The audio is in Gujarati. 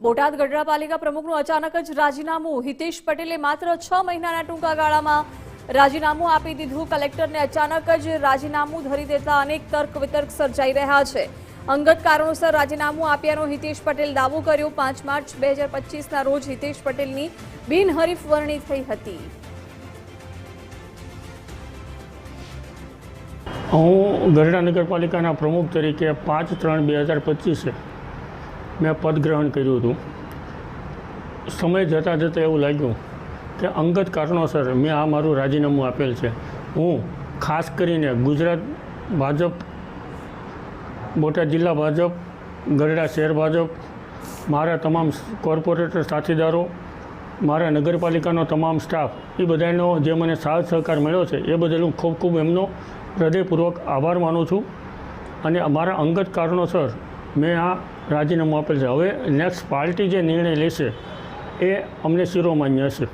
બોટાદ ગઢડા પાલિકા પ્રમુખનું અચાનક જ રાજીનામું. હિતેશ પટેલે માત્ર છ મહિનાના ટૂંકા ગાળામાં રાજીનામું આપી દીધું. કલેક્ટરને અચાનક જ રાજીનામું ધરી દેતા અનેક તર્ક વિતર્ક સર્જાઈ રહ્યા છે. અંગત કારણોસર રાજીનામું આપ્યાનો હિતેશ પટેલ દાવો કર્યો. પાંચ માર્ચ બે હજાર પચીસના રોજ હિતેશ પટેલની બિનહરીફ વરણી થઈ હતી. હું ગઢડા નગરપાલિકાના પ્રમુખ તરીકે પાંચ ત્રણ બે હજાર પચીસે મેં પદ ગ્રહણ કર્યું હતું. સમય જતાં જતાં એવું લાગ્યું કે અંગત કારણોસર મેં આ મારું રાજીનામું આપેલ છે. હું ખાસ કરીને ગુજરાત ભાજપ બોટાદ જિલ્લા ભાજપ, ગરડા શહેર ભાજપ, મારા તમામ કોર્પોરેટર સાથીદારો, મારા નગરપાલિકાનો તમામ સ્ટાફ, એ બધાનો જે મને સાથ સહકાર મળ્યો છે, એ બદલ હું ખૂબ ખૂબ એમનો હૃદયપૂર્વક આભાર માનું છું. અને અમારા અંગત કારણોસર મેં આ રાજીનામું આપેલ છે. હવે નેક્સ્ટ પાર્ટી જે નિર્ણય લેશે એ અમને શિરોમાન્ય હશે.